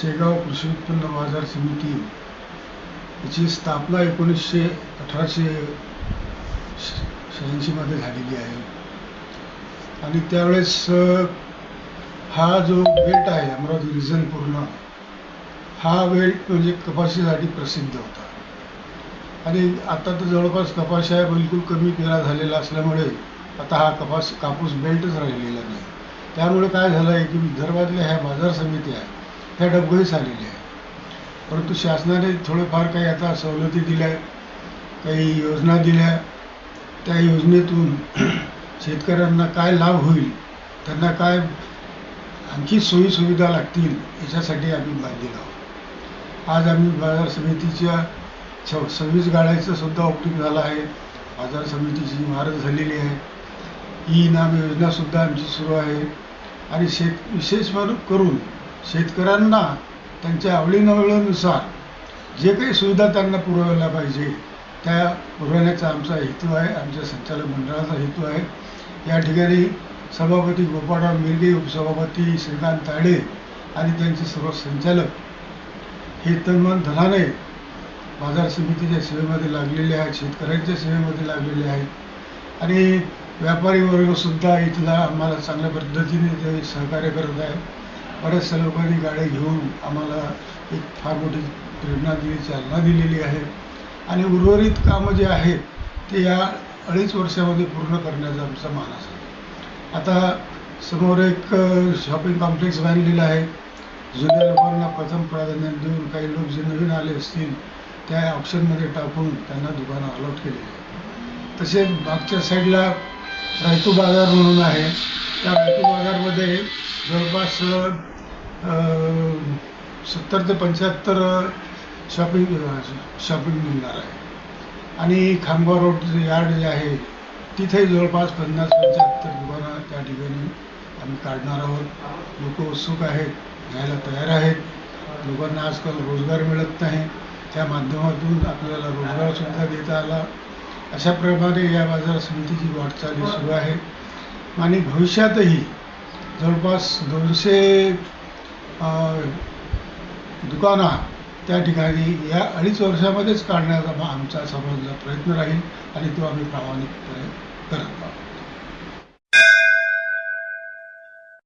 शेगाव कृषी उत्पन्न बाजार समिती याची स्थापना एकोणीसशे अठराशे शहाऐंशीमध्ये झालेली आहे. आणि त्यावेळेस हा जो बेल्ट आहे अमरावती रिजन पूर्ण हा बेल्ट म्हणजे कपाशीसाठी प्रसिद्ध होता. आणि आता तर जवळपास कपाशा बिलकुल कमी पेरा झालेला असल्यामुळे आता हा कपास कापूस बेल्टच राहिलेला नाही. त्यामुळे काय झालं आहे की विदर्भातल्या ह्या बाजार समित्या ह्या डबघाईस आलेली आहे. परंतु शासनाने थोडंफार काही आता सवलती दिल्या काही योजना दिल्या. त्या योजनेतून शेतकऱ्यांना काय लाभ होईल त्यांना काय आणखी सोयीसुविधा लागतील याच्यासाठी आम्ही बांधील आहोत. आज आम्ही बाजार समितीच्या छ सव्वीस गाड्याचं सुद्धा ओपनिंग झालं आहे. बाजार समितीची इमारत झालेली आहे. ई नाम योजनासुद्धा आमची सुरू आहे. आणि शेत विशेष म्हणून करून शेतकऱ्यांना त्यांच्या आवडीनवळीनुसार जे काही सुविधा त्यांना पुरवायला पाहिजे त्या पुरवण्याचा आमचा हेतू आहे आमच्या संचालक मंडळाचा हेतू आहे. या ठिकाणी सभापती गोपाळराव मिरगे उपसभापती श्रीकांत ताडे आणि त्यांचे सर्व संचालक हे तन्मन धनाने बाजार समितीच्या सेवेमध्ये लागलेले आहेत शेतकऱ्यांच्या सेवेमध्ये लागलेले आहेत. आणि व्यापारी वर्गसुद्धा इथला आम्हाला चांगल्या पद्धतीने ते सहकार्य करत आहे. बऱ्याचशा लोकांनी गाड्या घेऊन आम्हाला एक फार मोठी प्रेरणा दिली चालना दिलेली आहे. आणि उर्वरित कामं जे आहेत ते या अडीच वर्षामध्ये पूर्ण करण्याचा आमचा मानस आहे. आता समोर एक शॉपिंग कॉम्प्लेक्स बांधलेलं आहे. जुन्या लोकांना प्रथम प्राधान्य देऊन काही लोक जे नवीन आले असतील त्या ऑप्शनमध्ये टाकून त्यांना दुकानं अलॉट केलेली आहे. तसेच मागच्या साईडला रायतू बाजार म्हणून आहे. त्या रायतू बाजारमध्ये जवळपास सत्तर ते पंच्याहत्तर शॉपिंग शॉपिंग मिळणार आहे. आणि खामगाव रोड जे यार्ड जे आहे तिथे जवळपास पन्नास पंच्याहत्तर दुकानं त्या ठिकाणी आम्ही काढणार आहोत. लोक उत्सुक आहेत घ्यायला तयार आहेत. लोकांना आजकाल रोजगार मिळत नाही. त्या माध्यमातून आपल्याला रोजगारसुद्धा देता आला. अशा प्रकारे या बाजार समितीची वाटचाली सुरू आहे. आणि भविष्यातही जवळपास दोनशे दुकानं त्या ठिकाणी या अडीच वर्षामध्येच काढण्याचा आमचा समजला प्रयत्न राहील आणि तो आम्ही प्रामाणिकपणे करत आहोत.